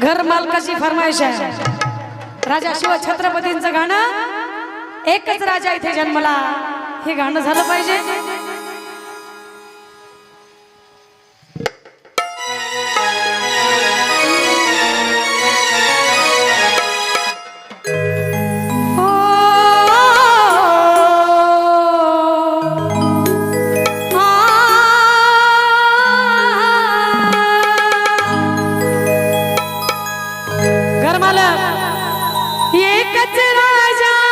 घर मालकाची फरमायश आहे. राजा शिव छत्रपतींचं गाणं एकच राजा इथे जन्मला. हे गाणं झालं पाहिजे. मला एकच राजा.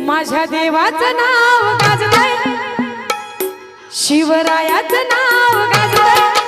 माझ्या देवाचं नाव गाजलंय शिवरायाचं नाव गाजलंय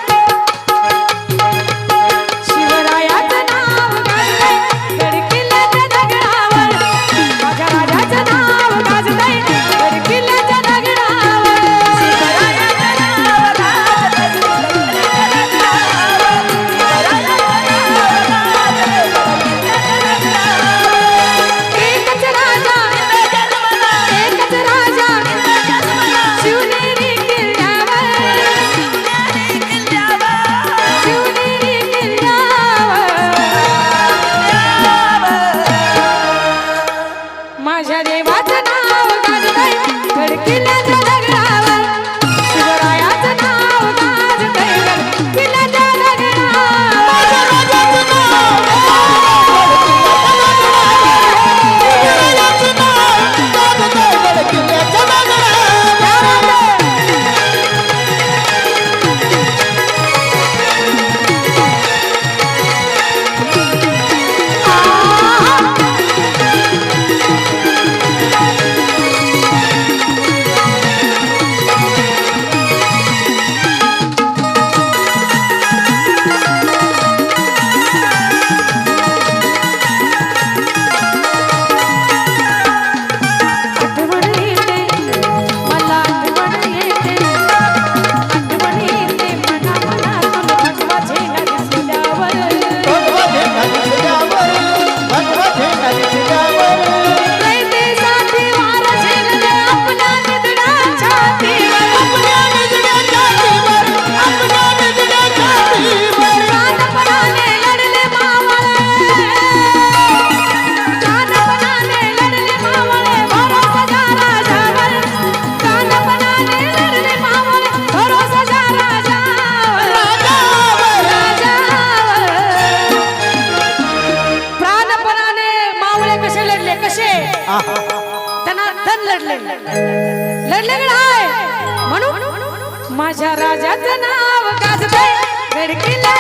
म्हणून माझ्या राजाचं नाव गाजतंय. गडकिल्ला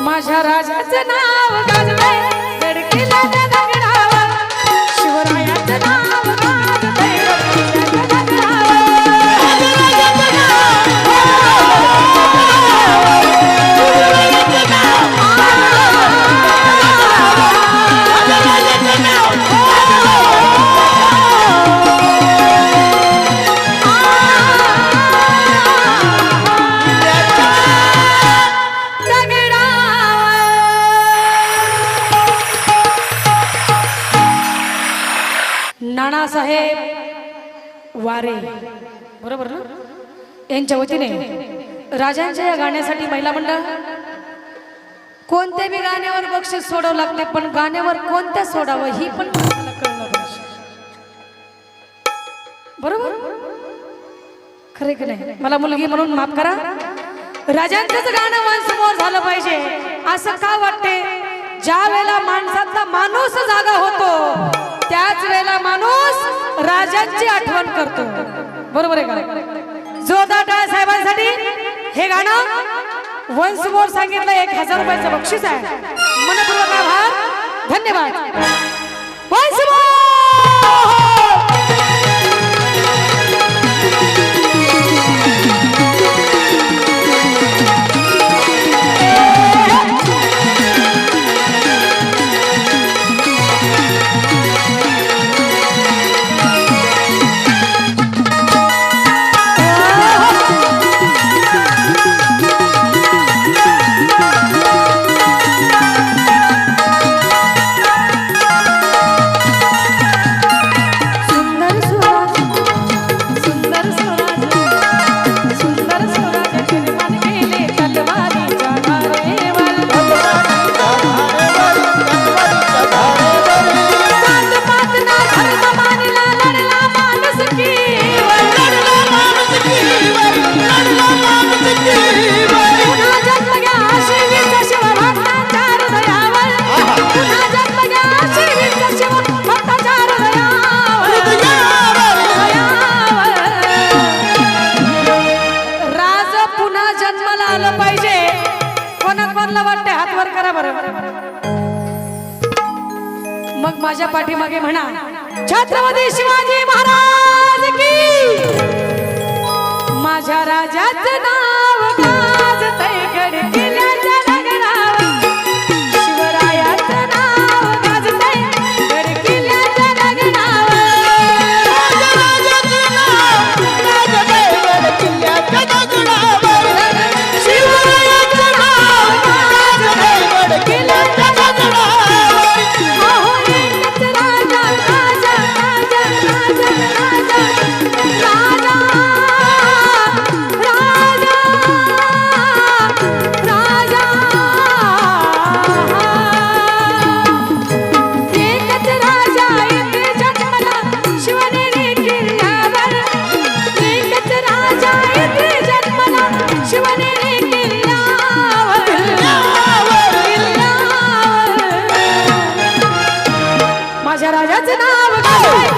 माझ्या राजाचं नाव गाजवे नानासाहेब वारे. बरोबर ना? यांच्या वतीने राजांच्या या गाण्यासाठी महिला मंडळ कोणत्या बी गाण्यावर बक्षीस सोडावं लागते पण गाण्यावर कोणत्या सोडावं ही पण कळलं पाहिजे बरोबर? खरे की नाही? मला मुलगी म्हणून माफ करा. राजांचंच गाणं माणसमोर झालं पाहिजे. असं का वाटते? ज्या वेळेला माणसातला माणूस जागा होतो त्याच वेळेला माणूस राजांची आठवण करतो. बरोबर आहे का? जोरदार टाळ्या साहेबांसाठी हे गाणं वन्स मोर सांगितलं एक हजार रुपयाचं बक्षीस आहे. मनपूर्वक आभार. धन्यवाद. वन्स मोर पाठीमागे म्हणा. छत्रपती शिवाजी महाराज की. माझ्या राजाचं नाव माझ्या राजाचं नाव काय